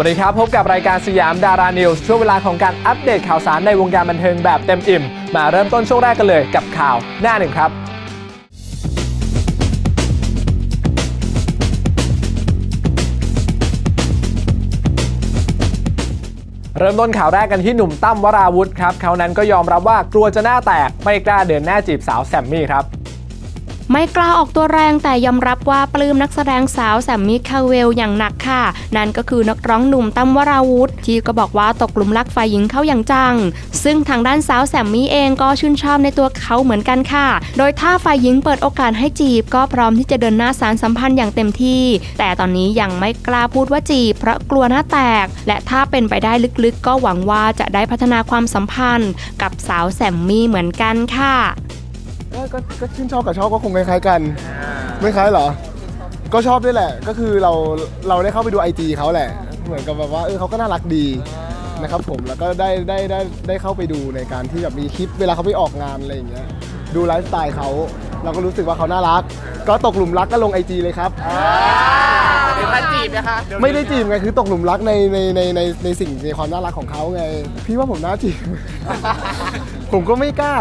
วัสดีครับ พบกับรายการสยามดารานิวส์ช่วงเวลาของการอัปเดตข่าวสารในวงการบันเทิงแบบเต็มอิ่ม มาเริ่มต้นช่วงแรกกันเลยกับข่าวหน้าหนึ่งครับเริ่มต้นข่าวแรกกันที่หนุ่มตั้มวราวุธครับเขานั้นก็ยอมรับว่ากลัวจะหน้าแตกไม่กล้าเดินหน้าจีบสาวแซมมี่ครับ ไม่กล้าออกตัวแรงแต่ยอมรับว่าปลื้มนักแสดงสาวแซมมี่คาเวลอย่างหนักค่ะ นั่นก็คือนักร้องหนุ่มตั้มวราวุธ ที่ก็บอกว่าตกหลุมรักฝ่ายหญิงเขาอย่างจัง ซึ่งทางด้านสาวแซมมี่เองก็ชื่นชอบในตัวเขาเหมือนกันค่ะ โดยถ้าฝ่ายหญิงเปิดโอกาสให้จีบ ก็พร้อมที่จะเดินหน้าสารสัมพันธ์อย่างเต็มที่ แต่ตอนนี้ยังไม่กล้าพูดว่าจีบเพราะกลัวหน้าแตก และถ้าเป็นไปได้ลึกๆ ก็หวังว่าจะได้พัฒนาความสัมพันธ์ กับสาวแซมมี่เหมือนกันค่ะ ก็ก็ก็ชื่นชอบกับชอบก็คงคล้ายๆกัน ไม่คล้ายเหรอ ก็ชอบด้วยแหละ ก็คือเราเราได้เข้าไปดูไอจีเขาแหละ เหมือนกับแบบว่าเออเขาก็น่ารักดีนะครับผมแล้วก็ได้ได้ได้ได้เข้าไปดูในการที่แบบมีคลิปเวลาเขาไปออกงานอะไรอย่างเงี้ยดูไลฟ์สไตล์เขา เราก็รู้สึกว่าเขาน่ารัก ก็ตกหลุมรักก็ลงไอจีเลยครับ เป็นการจีบนะคะไม่ได้จีบไงคือตกหลุมรักในในในในในสิ่งในความน่ารักของเขาไง พี่ว่าผมน่าจีบ ผมก็ไม่กล้า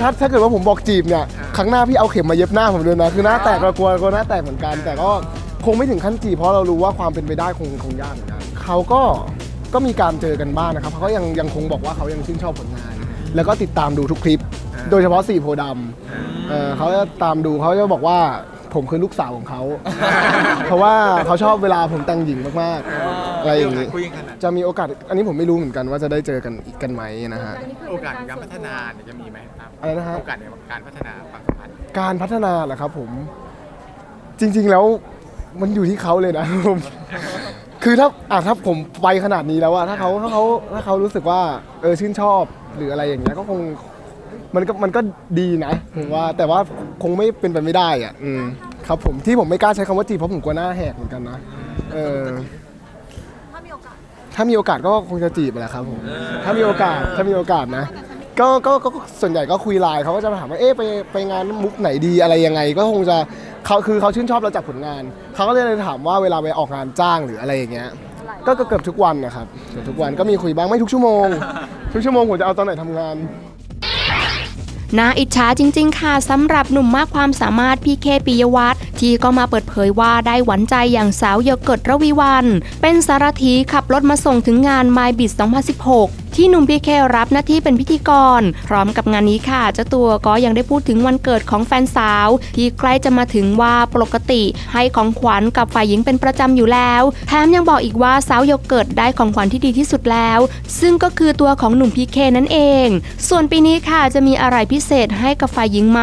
ถ้าถ้าเกิดว่าผมบอกจีบเนี่ยครั้งหน้าพี่เอาเข็มมาเย็บหน้าผมเลยนะคือหน้าแตกเรากลัวกลัวหน้าแตกเหมือนกัน แต่ก็คงไม่ถึงขั้นจีบเพราะเรารู้ว่าความเป็นไปได้คงคงยากเหมือนกันเขาก็ก็มีการเจอกันบ้างนะครับเขาก็ยังยังคงบอกว่าเขายังชื่นชอบผลงาน แล้วก็ติดตามดูทุกคลิป โดยเฉพาะสี่โพธิ์ดำเออเขาจะตามดูเขาจะบอกว่าผมคือลูกสาวของเขา เพราะว่าเขาชอบเวลาผมแต่งหญิงมากๆ อะไรอย่างนี้ คุยกันขนาดจะมีโอกาส อันนี้ผมไม่รู้เหมือนกันว่าจะได้เจอกันอีกกันไหมนะฮะ โอกาสในการพัฒนาเนี่ยจะมีไหมครับอะไรนะฮะ โอกาสในการพัฒนาความสัมพันธ์การพัฒนาเหรอครับผม จริง ๆ แล้วมันอยู่ที่เขาเลยนะ ผมคือถ้าอะถ้าผมไปขนาดนี้แล้วอะถ้าเขาถ้าเขาถ้าเขารู้สึกว่าเออชื่นชอบหรืออะไรอย่างเงี้ยก็คง มันก็มันก็ดีนะผมว่าแต่ว่าคงไม่เป็นไปไม่ได้อะอืมครับผมที่ผมไม่กล้าใช้คำว่าจีบเพราะผมกลัวหน้าแหกเหมือนกันนะเออถ้ามีโอกาสก็คงจะจีบแหละครับผมถ้ามีโอกาสถ้ามีโอกาสนะก็ก็ก็ส่วนใหญ่ก็คุยไลน์เขาก็จะมาถามว่าเอ๊ะไปไปงานมุกไหนดีอะไรยังไง ก็คงจะเขาคือเขาชื่นชอบเราจากผลงาน เขาก็เลยถามว่าเวลาไปออกงานจ้างหรืออะไรอย่างเงี้ยก็ก็เกือบทุกวันนะครับเกือบทุกวันก็มีคุยบ้างไม่ทุกชั่วโมง ทุกชั่วโมงผมจะเอาตอนไหนทำงาน น่าอิจฉาจริง ๆ ค่ะสำหรับหนุ่มมากความสามารถพีเคปิยวัฒน์ที่ก็มาเปิดเผยว่าได้หวันใจอย่างสาวโยเกิร์ตระวีวัน เป็นสารถีขับรถมาส่งถึงงาน My b i t 2016 ที่หนุ่มพีเครับหน้าที่เป็นพิธีกร พร้อมกับงานนี้ค่ะ เจ้าตัวก็ยังได้พูดถึงวันเกิดของแฟนสาว ที่ใกล้จะมาถึงว่าปกติให้ของขวัญกับฝ่ายหญิงเป็นประจำอยู่แล้ว แถมยังบอกอีกว่าสาวโยเกิร์ตได้ของขวัญที่ดีที่สุดแล้ว ซึ่งก็คือตัวของหนุ่มพีเคนั่นเอง ส่วนปีนี้ค่ะจะมีอะไรพิเศษให้กับฝ่ายหญิงไหม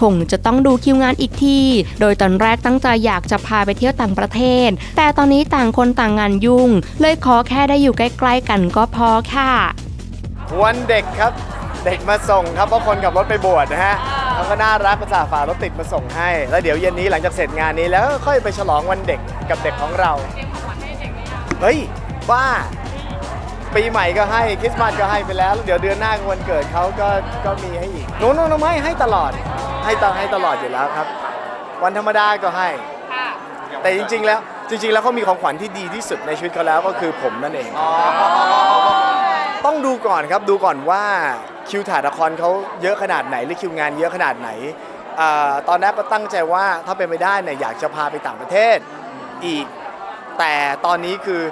คงจะต้องดูคิวงานอีกที โดยตอนแรกตั้งใจอยากจะพาไปเที่ยวต่างประเทศ แต่ตอนนี้ต่างคนต่างงานยุ่ง เลยขอแค่ได้อยู่ใกล้ ๆ กันก็พอค่ะ วันเด็กครับ เด็กมาส่งครับเพราะคนขับรถไปบวชนะฮะเขาก็น่ารักภาษาฝ่ารถติดมาส่งให้ แล้วเดี๋ยวเย็นนี้หลังจากเสร็จงานนี้แล้วค่อยไปฉลองวันเด็กกับเด็กของเรา เฮ้ย บ้า ปีใหม่ก็ให้คริสต์มาสก็ให้ไปแล้วแล้วเดี๋ยวเดือนหน้าก็วันเกิดเขาก็ก็มีให้อีกโน้นโน้นไม่ให้ตลอด ให้ตอให้ตลอดอยู่แล้วครับ วันธรรมดาก็ให้ แต่จริง ๆ แล้วจริง ๆ แล้วเขามีของขวัญที่ดีที่สุดในชีวิตเขาแล้วก็คือผมนั่นเอง ต้องดูก่อนครับดูก่อนว่าคิวถ่ายละครเขาเยอะขนาดไหนหรือคิวงานเยอะขนาดไหนอตอนแรกก็ตั้งใจว่าถ้าเป็นไปได้เนี่ยอยากจะพาไปต่างประเทศอีก แต่ตอนนี้คือ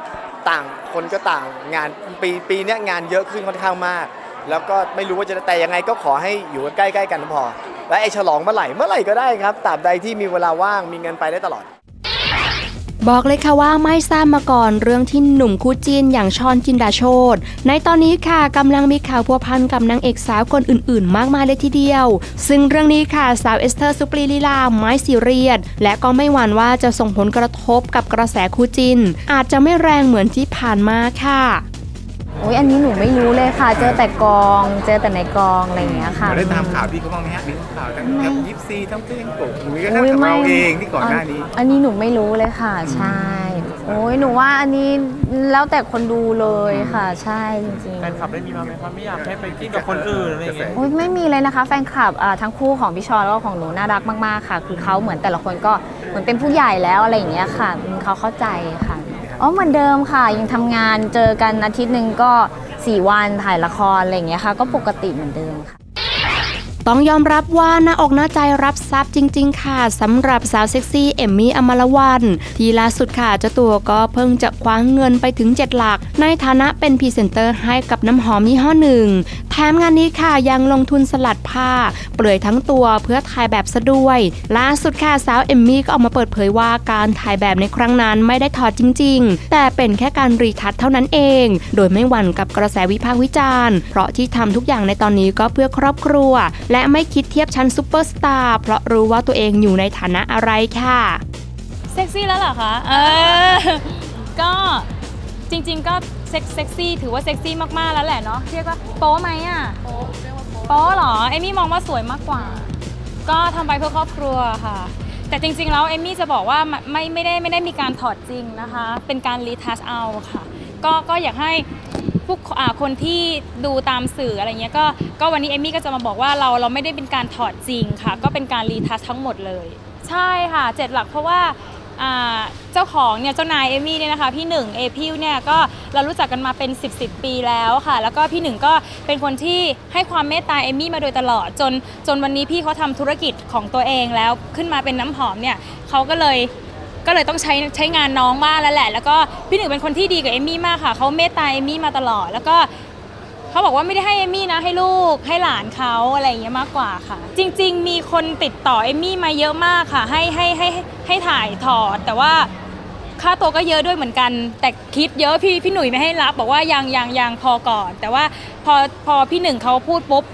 ต่างคนก็ต่างงานปีปีนี้งานเยอะขึ้นค่อนข้างมาก แล้วก็ไม่รู้ว่าจะแต่ยังไงก็ขอให้อยู่ใกล้ๆกันพอ และไอฉลองเมื่อไหร่เมื่อไหร่ก็ได้ครับตราบใดที่มีเวลาว่างมีเงินไปได้ตลอด บอกเลยค่ะว่าไม่ทราบมาก่อนเรื่องที่หนุ่มคู่จีนอย่างชอนจินดาโชตในตอนนี้ค่ะกำลังมีข่าวพัวพันกับนางเอกสาวคนอื่นๆ มากมายเลยทีเดียว ซึ่งเรื่องนี้ค่ะสาวเอสเธอร์สุปรีลีลาไม่ซีเรียสและก็ไม่หวั่นว่าจะส่งผลกระทบกับกระแสคู่จิน อาจจะไม่แรงเหมือนที่ผ่านมาค่ะ โอ้ยอันนี้หนูไม่รู้เลยค่ะ เจอแต่กอง เจอแต่ในกองอะไรอย่างเงี้ยค่ะเราได้ตามข่าวพี่เขาบ้างไหมฮะมีข่าวทั้งทั้งยิปซีทั้งเพลงปกหรือก็ทั้งโอ้ยกับไม่เราเองที่ก่อนหน้านี้ อันนี้หนูไม่รู้เลยค่ะ ใช่ โอ้ยหนูว่าอันนี้แล้วแต่คนดูเลยค่ะ ใช่จริงแฟนคลับได้มีมาไหมครับไม่อยากให้ไปจิ้นกับคนอื่นอะไรอย่างเงี้ยๆโอ้ยไม่มีเลยนะคะ แฟนคลับอ่าทั้งคู่ของพี่ชอนแล้วก็ของหนูน่ารักมากๆค่ะ คือเขาเหมือนแต่ละคนก็เหมือนเป็นผู้ใหญ่แล้วอะไรอย่างเงี้ยค่ะอืมเขาเข้าใจค่ะ อ๋อเหมือนเดิมค่ะ ยังทำงานเจอกันอาทิตย์หนึ่งก็สี่วันถ่ายละครอะไรอย่างเงี้ยค่ะ ก็ปกติเหมือนเดิมค่ะ ต้องยอมรับว่าหน้าอกหน้าใจรับทรัพย์จริง ๆ ค่ะสำหรับสาวเซ็กซี่เอมมี่อมรวัน ที่ล่าสุดค่ะเจ้าตัวก็เพิ่งจะคว้าเงินไปถึง 7 หลัก ในฐานะเป็นพรีเซนเตอร์ให้กับน้ำหอมยี่ห้อหนึ่ง มงานนี้ค่ะยังลงทุนสลัดผ้า เปลือยทั้งตัวเพื่อถ่ายแบบซะด้วย ล่าสุดค่ะสาวเอมมี่ก็ออกมาเปิดเผยว่าการถ่ายแบบในครั้งนั้นไม่ได้ถอดจริง ๆ แต่เป็นแค่การรีทัชเท่านั้นเอง โดยไม่หวั่นกับกระแสวิพากษ์วิจารณ์ เพราะที่ทำทุกอย่างในตอนนี้ก็เพื่อครอบครัว และไม่คิดเทียบชั้นซูเปอร์สตาร์เพราะรู้ว่าตัวเองอยู่ในฐานะอะไรค่ะเซ็กซี่แล้วเหรอคะเออก็จริง ๆ ก็ เซ็กเซ็กซี่ถือว่าเซ็กซี่มากๆแล้วแหละเนาะเรียกว่าโป๊ไหมอะโป๊โป๊เหรอเอมมี่มองว่าสวยมากกว่า ก็ทำไปเพื่อครอบครัวค่ะ แต่จริงๆแล้วเอมมี่จะบอกว่าไม่ไม่ไม่ได้ไม่ได้มีการถอดจริงนะคะ เป็นการรีทัชเอาค่ะ ก็ก็อยากให้ผู้อ่าคนที่ดูตามสื่ออะไรเงี้ยก็ก็วันนี้เอมมี่ก็จะมาบอกว่าเราเราไม่ได้เป็นการถอดจริงค่ะ ก็เป็นการรีทัชทั้งหมดเลย ใช่ค่ะเจ็ดหลักเพราะว่าอ่า เจ้าของเนี่ยเจ้านายเอมี่เนี่ยนะคะพี่หนึ่งเอพิวเนี่ยก็เรารู้จักกันมาเป็น 10บสปี แล้วค่ะ แล้วก็พี่หนึ่งก็เป็นคนที่ให้ความเมตตาเอมี่มาโดยตลอดจนจนวันนี้พี่เขาทำธุรกิจของตัวเองแล้วขึ้นมาเป็นน้ำหอมเนี่ยเขาก็เลยก็เลยต้องใช้ใช้งานน้องมากแล้วแหละ แล้วก็พี่หนึ่งเป็นคนที่ดีกับเอมี่มากค่ะเขาเมตตาเอมี่มาตลอด แล้วก็ เขาบอกว่าไม่ได้ให้เอมมี่นะให้ลูกให้หลานเขาอะไรอย่างเงี้ยมากกว่าค่ะ จริง ๆ มีคนติดต่อเอมมี่มาเยอะมากค่ะ ให้ให้ให้ให้ถ่ายถอดแต่ว่าค่าตัวก็เยอะด้วยเหมือนกัน แต่คิดเยอะพี่พี่หนุ่ยไม่ให้รับบอกว่ายังยังยังพอก่อน แต่ว่าพอพอพี่หนึ่งเขาพูดปุ๊บ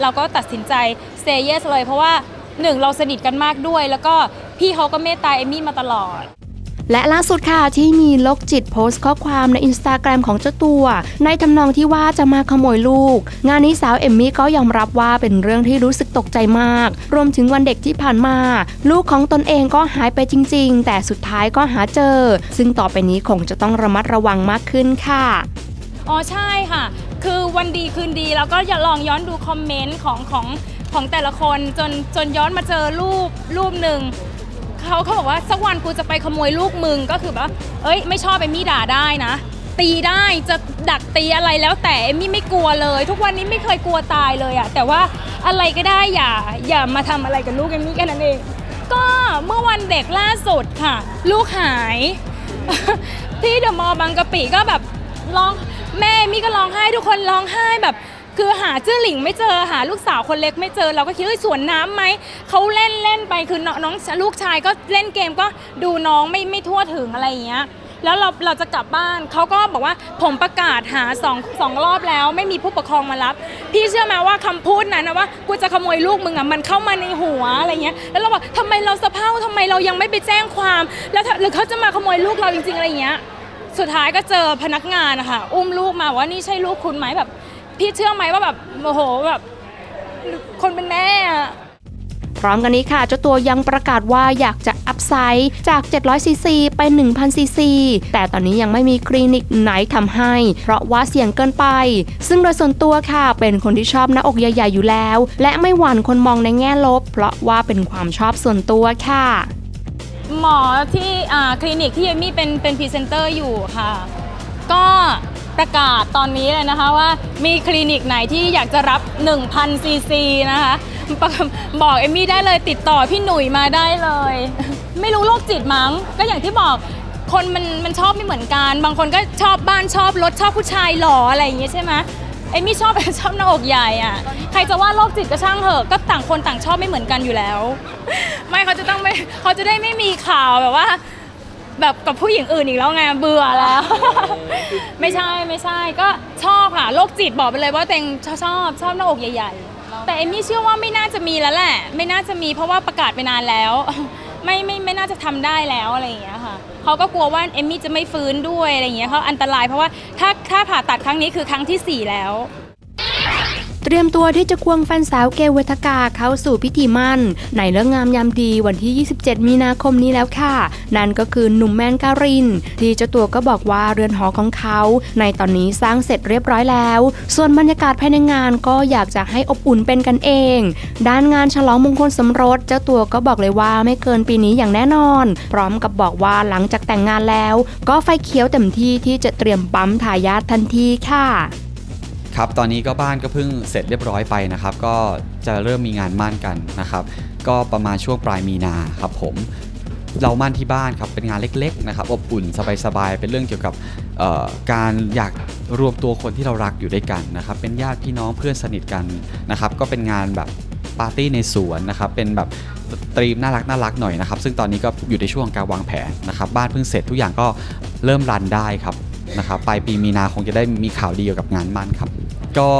เราก็ตัดสินใจเซเยสเลย เพราะว่าหนึ่งเราสนิทกันมากด้วย แล้วก็พี่เขาก็เมตตาเอมมี่มาตลอด และล่าสุดค่ะที่มีโลกจิตโพสต์ข้อความในอินสตาแกรมของเจ้าตัว ในทำนองที่ว่าจะมาขโมยลูก งานนี้สาวเอมมี่ก็ยอมรับว่าเป็นเรื่องที่รู้สึกตกใจมาก รวมถึงวันเด็กที่ผ่านมา ลูกของตนเองก็หายไปจริง ๆ แต่สุดท้ายก็หาเจอ ซึ่งต่อไปนี้คงจะต้องระมัดระวังมากขึ้นค่ะอ๋อใช่ค่ะ คือวันดีคืนดีแล้วก็อย่าลองย้อนดูคอมเมนต์ของของของแต่ละคนจนจนย้อนมาเจอรูปรูปหนึ่ง เขาเขาบอกว่าสักวันกูจะไปขโมยลูกมึงก็คือแบบเอ้ยไม่ชอบเอมมี่ด่าได้นะ ตีได้จะดักตีอะไรแล้วแต่เอมมี่ไม่กลัวเลย ทุกวันนี้ไม่เคยกลัวตายเลยอะแต่ว่าอะไรก็ได้อย่าอย่ามาทำอะไรกับลูกเอมมี่แค่นั้นเอง ก็เมื่อวันเด็กล่าสุดค่ะ ลูกหาย ที่เดอะมอลล์บางกะปิก็แบบร้องแม่มี่ก็ร้องไห้ทุกคนร้องไห้แบบ คือหาจื้อหลิงไม่เจอหาลูกสาวคนเล็กไม่เจอเราก็คิดว่าสวนน้ำไหมเขาเล่นเล่นไปคือน้องลูกชายก็เล่นเกมก็ดูน้องไม่ไม่ทั่วถึงอะไรอย่างเงี้ยแล้วเราเราจะกลับบ้านเขาก็บอกว่าผมประกาศหาสองสองรอบแล้ว ไม่มีผู้ปกครองมารับ พี่เชื่อไหมว่าคำพูดนั้นนะว่ากูจะขโมยลูกมึงอะมันเข้ามาในหัวอะไรเงี้ยแล้วเราบอกทำไมเราสะเพร่าทำไมเรายังไม่ไปแจ้งความ แล้วถ้าหรือเขาจะมาขโมยลูกเราจริงๆอะไรเงี้ยสุดท้ายก็เจอพนักงานนะคะอุ้มลูกมาว่านี่ใช่ลูกคุณไหมแบบ พี่เชื่อไหมว่าแบบโอ้โหแบบคนเป็นแม่อะพร้อมกันนี้ค่ะเจ้าตัวยังประกาศว่าอยากจะอัพไซด์จาก 700ซีซีไป 1,000ซีซีแต่ตอนนี้ยังไม่มีคลินิกไหนทำให้ เพราะว่าเสี่ยงเกินไป ซึ่งโดยส่วนตัวค่ะเป็นคนที่ชอบหน้าอกใหญ่ๆอยู่แล้ว และไม่หวั่นคนมองในแง่ลบ เพราะว่าเป็นความชอบส่วนตัวค่ะ หมอที่อ่าคลินิกที่เอมมี่เป็นเป็นพรีเซนเตอร์อยู่ค่ะ ก็ ประกาศตอนนี้เลยนะคะว่ามีคลินิกไหนที่อยากจะรับ 1,000ซีซีนะคะบอกเอมมี่ได้เลยติดต่อพี่หนุ่ยมาได้เลย ไม่รู้โรคจิตมั้ง ก็อย่างที่บอกคนมันมันชอบไม่เหมือนกัน บางคนก็ชอบบ้านชอบรถชอบผู้ชายหล่ออะไรอย่างเงี้ยใช่ไหมเอมี่ชอบชอบหน้าอกใหญ่อะใครจะว่าโรคจิตก็ช่างเถอะก็ต่างคนต่างชอบไม่เหมือนกันอยู่แล้ว ไม่เขาจะต้องไม่เขาจะได้ไม่มีข่าวแบบว่า แบบกับผู้หญิงอื่นอีกแล้วไงเบื่อแล้ว ไม่ใช่ไม่ใช่ก็ชอบค่ะโรคจิตบอกไปเลยว่าตัวเองชอบชอบชอบหน้าอกใหญ่ๆ แต่เอมมี่เชื่อว่าไม่น่าจะมีแล้วแหละ ไม่น่าจะมีเพราะว่าประกาศไปนานแล้ว ไม่ไม่ไม่น่าจะทำได้แล้วอะไรอย่างเงี้ยค่ะเขาก็กลัวว่าเอมมี่จะไม่ฟื้นด้วยอะไรอย่างเงี้ยเขาอันตรายเพราะว่าถ้าถ้าผ่าตัดครั้งนี้คือครั้งที่สี่แล้วเต รียมตัวที่จะควงแฟนสาวเกลเวทกาเข้าสู่พิธีมั่น ในเรื่องงามยามดีวันที่ 27 มีนาคมนี้แล้วค่ะ นั่นก็คือหนุ่มแมนการิน ที่เจ้าตัวก็บอกว่าเรือนหอของเขา ในตอนนี้สร้างเสร็จเรียบร้อยแล้ว ส่วนบรรยากาศภายในงานก็อยากจะให้อบอุ่นเป็นกันเอง ด้านงานฉลองมงคลสมรส เจ้าตัวก็บอกเลยว่าไม่เกินปีนี้อย่างแน่นอน พร้อมกับบอกว่าหลังจากแต่งงานแล้ว ก็ไฟเขียวเต็มที่ที่จะเตรียมปั๊มทายาททันทีค่ะ ครับตอนนี้ก็บ้านก็เพิ่งเสร็จเรียบร้อยไปนะครับ ก็จะเริ่มมีงานมั่นกันนะครับ ก็ประมาณช่วงปลายมีนาครับผมเรามั่นที่บ้านครับเป็นงานเล็กๆนะครับอบอุ่นสบายๆเป็นเรื่องเกี่ยวกับการอยากรวมตัวคนที่เรารักอยู่ด้วยกันนะครับ เป็นญาติพี่น้องเพื่อนสนิทกันนะครับ ก็เป็นงานแบบปาร์ตี้ในสวนนะครับ เป็นแบบตรีมน่ารักน่ารักหน่อยนะครับ ซึ่งตอนนี้ก็อยู่ในช่วงการวางแผนนะครับ บ้านเพิ่งเสร็จทุกอย่างก็เริ่มรันได้ครับนะครับปลายปีมีนาคงจะได้มีข่าวดีเกี่ยวกับงานมั่นครับ ก็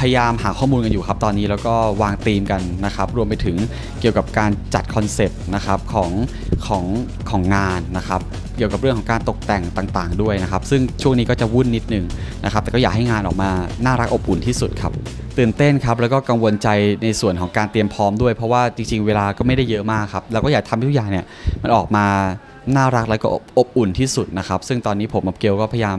พยายามหาข้อมูลกันอยู่ครับตอนนี้แล้วก็วางธีมกันนะครับรวมไปถึงเกี่ยวกับการจัดคอนเซปต์นะครับของของของงานนะครับเกี่ยวกับเรื่องของการตกแต่งต่างๆ ด้วยนะครับ ซึ่งช่วงนี้ก็จะวุ่นนิดนึงนะครับแต่ก็อยากให้งานออกมาน่ารักอบอุ่นที่สุดครับตื่นเต้นครับแล้วก็กังวลใจในส่วนของการเตรียมพร้อมด้วย เพราะว่าจริงๆ เวลาก็ไม่ได้เยอะมากครับเราก็อยากทำทุกอย่างเนี่ยมันออกมาน่ารักแล้วก็อบอบอุ่นที่สุดนะครับซึ่งตอนนี้ผมกับเกลก็พยายาม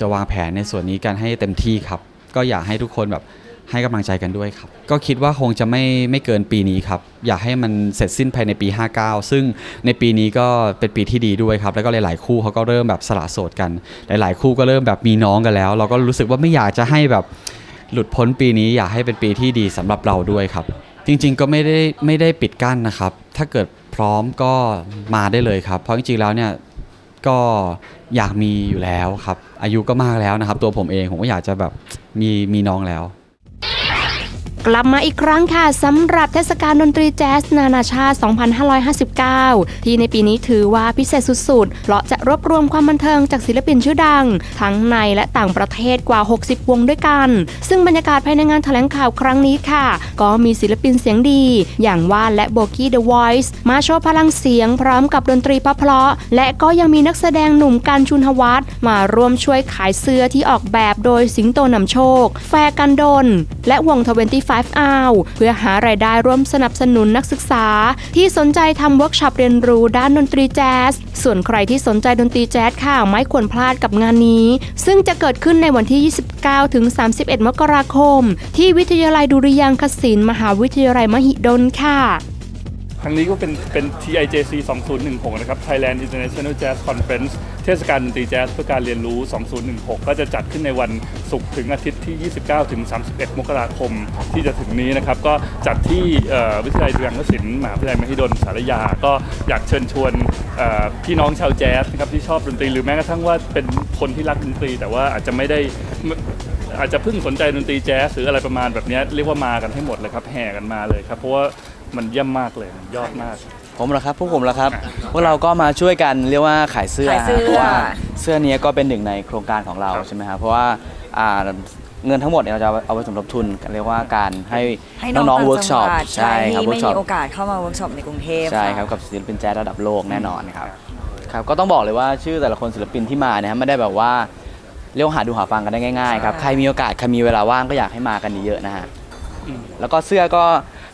จะวางแผนในส่วนนี้กันให้เต็มที่ครับ ก็อยากให้ทุกคนแบบให้กำลังใจกันด้วยครับ ก็คิดว่าคงจะไม่ไม่เกินปีนี้ครับ อยากให้มันเสร็จสิ้นภายในปี 59 ซึ่งในปีนี้ก็เป็นปีที่ดีด้วยครับ แล้วก็หลาย ๆ คู่เขาก็เริ่มแบบสละโสดกัน หลาย ๆ คู่ก็เริ่มแบบมีน้องกันแล้ว เราก็รู้สึกว่าไม่อยากจะให้แบบหลุดพ้นปีนี้อยากให้เป็นปีที่ดีสำหรับเราด้วยครับ จริง ๆ ก็ไม่ได้ไม่ได้ปิดกั้นนะครับ ถ้าเกิดพร้อมก็มาได้เลยครับ เพราะจริง ๆ แล้วเนี่ยก็อยากมีอยู่แล้วครับ อายุก็มากแล้วนะครับ ตัวผมเองผมก็อยากจะแบบ มีมีน้องแล้ว กลับมาอีกครั้งค่ะสำหรับเทศกาลดนตรีแจ๊สนานาชาติ 2559 ที่ในปีนี้ถือว่าพิเศษสุดๆ เพราะจะรวบรวมความบันเทิงจากศิลปินชื่อดัง ทั้งในและต่างประเทศกว่า 60 วงด้วยกัน ซึ่งบรรยากาศภายในงานแถลงข่าวครั้งนี้ค่ะ ก็มีศิลปินเสียงดี อย่างว่านและโบกี้เดอะวอยซ์มาโชว์พลังเสียงพร้อมกับดนตรีเพราะและก็ยังมีนักแสดงหนุ่มกันชุนหวัฒน์มาร่วมช่วยขายเสื้อที่ออกแบบโดยสิงโตนำโชค แฟร์กันดนและวงทเวนตี้5 r เพื่อหารายได้ร่วมสนับสนุนนักศึกษา ที่สนใจทำเวิร์กช็อปเรียนรู้ด้านดนตรีแจ๊ส ส่วนใครที่สนใจดนตรีแจ๊สค่ะไม่ควรพลาดกับงานนี้ ซึ่งจะเกิดขึ้นในวันที่ 29 ถึง 31 มกราคม ที่วิทยาลัยดุริยางคศิลป์มหาวิทยาลัยมหิดลค่ะ ครั้งนี้ก็เป็นเป็น TIJC 2016 นะครับ Thailand International Jazz Conference เทศกาลดนตรีแจ๊สเพื่อการเรียนรู้ 2016 ก็จะจัดขึ้นในวันศุกร์ถึงอาทิตย์ที่ 29 ถึง 31 มกราคมที่จะถึงนี้นะครับ ก็จัดที่วิทยาลัยดุริยางคศิลป์มหาวิทยาลัยมหิดลสารยา ก็อยากเชิญชวนพี่น้องชาวแจ๊สนะครับที่ชอบดนตรีหรือแม้กระทั่งว่าเป็นคนที่รักดนตรี แต่ว่าอาจจะไม่ได้อาจจะเพิ่งสนใจดนตรีแจ๊สหรืออะไรประมาณแบบนี้เรียกว่ามากันให้หมดเลยครับแห่กันมาเลยครับเพราะว่า มันเยี่ยมมากเลยมันยอดมาก ผมเหรอครับพวกผมเหรอครับพวกเราก็มาช่วยกันเรียกว่าขายเสื้อขายเสื้อ เพราะว่าเสื้อนี้ก็เป็นหนึ่งในโครงการของเราใช่ไหมครับเพราะว่าอ่าเงินทั้งหมดเนี่ยเราจะเอาไปสมทบทุนเรียกว่าการให้ให้น้องต่างๆเวิร์กช็อปจังหวัดใช่ครับที่เวิไม่ร์กช็อมีป โอกาสเข้ามาเวิร์กช็อปในกรุงเทพ ใช่ะครับกับศิลปินแจ๊สระดับโลกแน่นอนครับครับก็ต้องบอกเลยว่าชื่อแต่ละคนศิลปินที่มาเนี่ยไม่ได้แบบว่าเรียกว่าหาดูหาฟังกันได้ง่ายๆครับใครมีโอกาสใครมีเวลาว่างก็อยากให้มากันเยอะๆนะฮะอืมแล้วก็เสื้อก็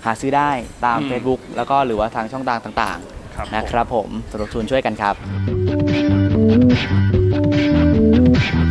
หาซื้อได้ตาม อืม Facebook แล้วก็หรือว่าทางช่องทางต่างๆนะครับผมสนับสนุนช่วยกันครับ Thank you.